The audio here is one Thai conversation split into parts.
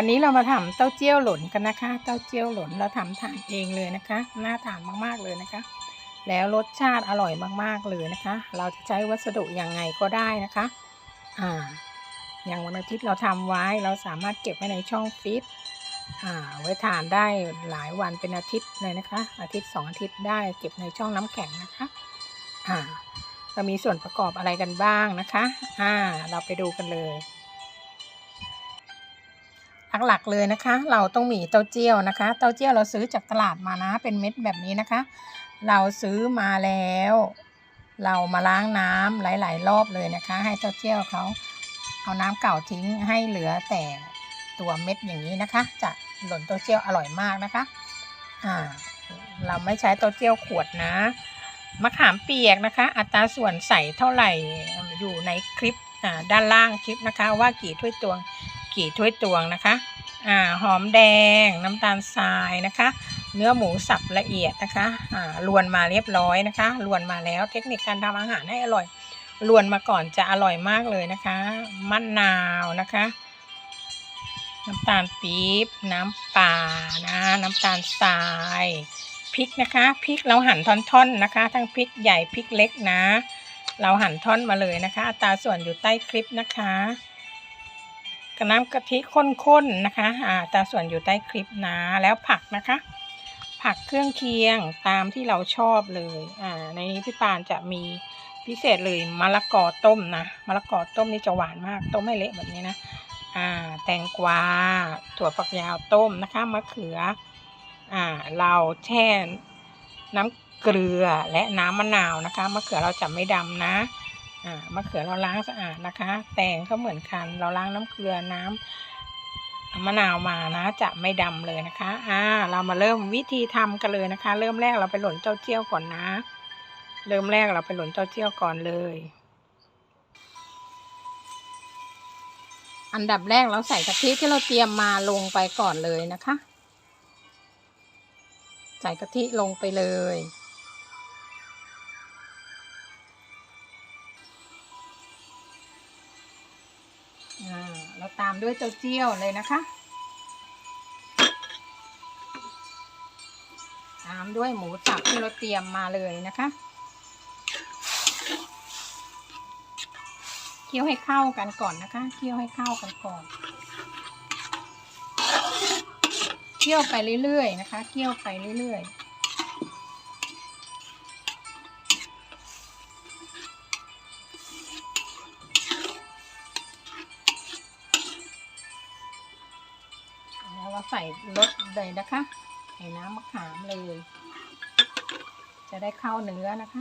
วันนี้เรามาทำเต้าเจี้ยวหล่นกันนะคะ เต้าเจี้ยวหล่นเราทำทานเองเลยนะคะ น่าทานมากๆเลยนะคะ แล้วรสชาติอร่อยมากๆเลยนะคะ เราจะใช้วัสดุยังไงก็ได้นะคะ อ่า อย่างวันอาทิตย์เราทำไว้เราสามารถเก็บไว้ในช่องฟิตอ่า ไว้ทานได้หลายวันเป็นอาทิตย์เลยนะคะ อาทิตย์สองอาทิตย์ได้เก็บในช่องน้ำแข็งนะคะ อ่า เรามีส่วนประกอบอะไรกันบ้างนะคะ อ่า เราไปดูกันเลย หลักๆเลยนะคะ เราต้องมีเต้าเจี้ยวนะคะ เต้าเจี้ยวเราซื้อจากตลาดมานะ เป็นเม็ดแบบนี้นะคะ เราซื้อมาแล้ว เรามาล้างน้ำหลาย ๆ รอบเลยนะคะ ให้เต้าเจี้ยวเขาเอาน้ำเก่าทิ้งให้เหลือแต่ตัวเม็ดอย่างนี้นะคะ จะหล่นเต้าเจี้ยวอร่อยมากนะคะอ่าเราไม่ใช้เต้าเจี้ยวขวดนะมะขามเปียกนะคะ อัตราส่วนใส่เท่าไหร่อยู่ในคลิปด้านล่างคลิปนะคะ ว่ากี่ถ้วยตวง กี่ถ้วยตวงนะคะอ่าหอมแดงน้ำตาลทรายนะคะ เนื้อหมูสับละเอียดนะคะอ่าลวนมาเรียบร้อยนะคะลวนมาแล้วเทคนิคการทำอาหารให้อร่อยลวนมาก่อนจะอร่อยมากเลยนะคะมะนาวนะคะน้ำตาลปี๊บน้ำปลานะน้ำตาลทรายพริกนะคะพริกเราหั่นท่อนๆนะคะ ทั้งพริกใหญ่พริกเล็กนะ เราหั่นท่อนมาเลยนะคะอัตราส่วนอยู่ใต้คลิปนะคะ กระน้ำกะทิข้นๆนะคะอ่าตราส่วนอยู่ใต้คลิปนะแล้วผักนะคะ ผักเครื่องเคียงตามที่เราชอบเลยอ่าในนี้พี่ปานจะมีพิเศษเลยมะละกอต้มนะมะละกอต้มนี่จะหวานมากต้มไม่เละแบบนี้นะอ่าแตงกวาถั่วฝักยาวต้มนะคะมะเขืออ่าเราแช่น้ำเกลือและน้ำมะนาวนะคะมะเขือเราจะไม่ดำนะ อ่ามะเขือเราล้างสะอาดนะคะ แตงก็เหมือนกัน เราล้างน้ำเกลือน้ำมะนาวมานะ จะไม่ดำเลยนะคะ อ่า เรามาเริ่มวิธีทำกันเลยนะคะ เริ่มแรกเราไปหล่นเต้าเจี้ยวก่อนนะ เริ่มแรกเราไปหล่นเต้าเจี้ยวก่อนเลย อันดับแรกเราใส่กะทิที่เราเตรียมมาลงไปก่อนเลยนะคะ ใส่กะทิลงไปเลย เราตามด้วยเต้าเจี้ยวเลยนะคะ ตามด้วยหมูสับที่เราเตรียมมาเลยนะคะเคี่ยวให้เข้ากันก่อนนะคะเคี่ยวให้เข้ากันก่อนเคี่ยวไปเรื่อยๆนะคะเคี่ยวไปเรื่อยๆ ส่รสเลยนะคะใส่น้ำมะขามเลย จะได้เข้าเนื้อนะคะ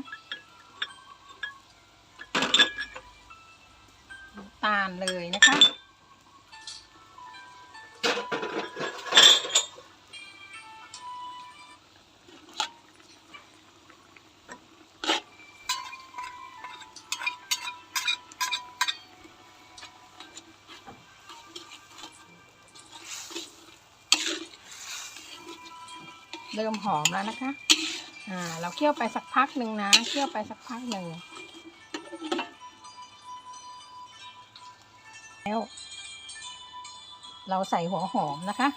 น้ำตาลเลยนะคะ เริ่มหอมแล้วนะคะ อ่า เราเคี่ยวไปสักพักหนึ่งนะ เคี่ยวไปสักพักหนึ่งแล้วเราใส่หัวหอมนะคะ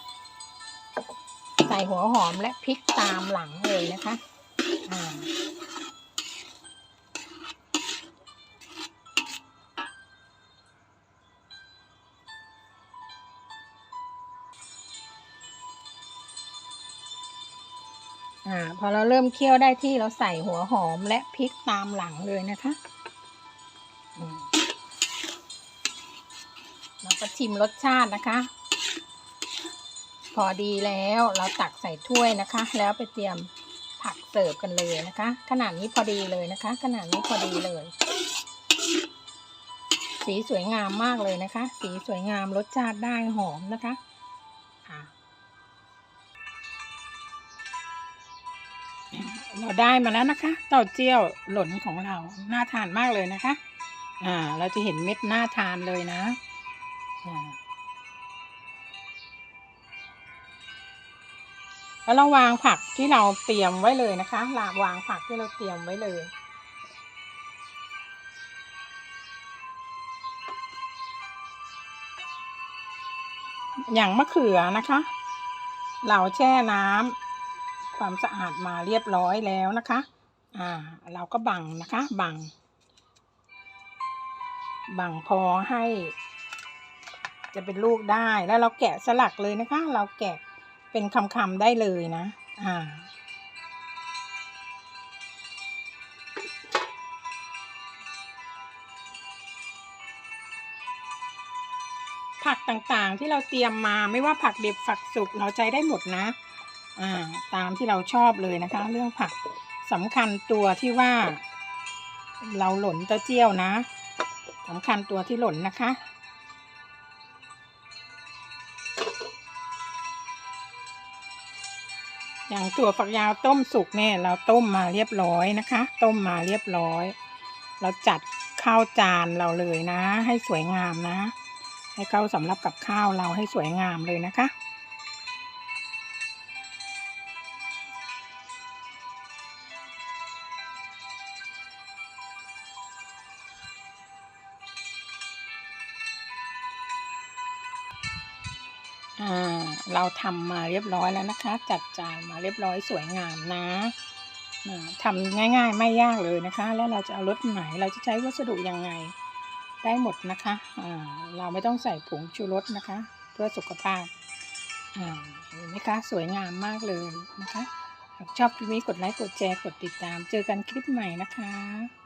ใส่หัวหอมและพริกตามหลังเลยนะคะ อ่า อ่าพอเราเริ่มเคี่ยวได้ที่เราใส่หัวหอมและพริกตามหลังเลยนะคะเราก็ชิมรสชาตินะคะ พอดีแล้วเราตักใส่ถ้วยนะคะ แล้วไปเตรียมผักเสิร์ฟกันเลยนะคะ ขนาดนี้พอดีเลยนะคะ ขนาดนี้พอดีเลย สีสวยงามมากเลยนะคะ สีสวยงามรสชาติได้หอมนะคะอ่า เราได้มาแล้วนะคะ เต้าเจี้ยวหล่นของเรา น่าทานมากเลยนะคะ อ่า เราจะเห็นเม็ดน่าทานเลยนะอ่าแล้วเราวางผักที่เราเตรียมไว้เลยนะคะลาวางผักที่เราเตรียมไว้เลยอย่างมะเขือนะคะ เราแช่น้ำ ความสะอาดมาเรียบร้อยแล้วนะคะ อ่า เราก็บังนะคะ บัง บังพอให้ จะเป็นลูกได้แล้วเราแกะสลักเลยนะคะ เราแกะเป็นคำๆได้เลยนะ อ่าผักต่างๆที่เราเตรียมมาไม่ว่าผักดิบผักสุกเราใช้ได้หมดนะ อ่าตามที่เราชอบเลยนะคะ เรื่องผักสำคัญตัวที่ว่า เราหล่นเต้าเจี้ยวนะสำคัญตัวที่หล่นนะคะอย่างถั่วฝักยาวต้มสุกเนี่ยเราต้มมาเรียบร้อยนะคะ ต้มมาเรียบร้อย เราจัดข้าวจานเราเลยนะ ให้สวยงามนะ ให้เข้าสำหรับกับข้าวเราให้สวยงามเลยนะคะ เราทำมาเรียบร้อยแล้วนะคะ จัดจานมาเรียบร้อยสวยงามนะอ่าทำง่ายๆไม่ยากเลยนะคะ แล้วเราจะเอารสไหนเราจะใช้วัสดุยังไงได้หมดนะคะเราไม่ต้องใส่ผงชูรสนะคะ เพื่อสุขภาพเห็นไหมคะสวยงามมากเลยนะคะ ชอบคลิปนี้กดไลค์กดแชร์กดติดตาม เจอกันคลิปใหม่นะคะ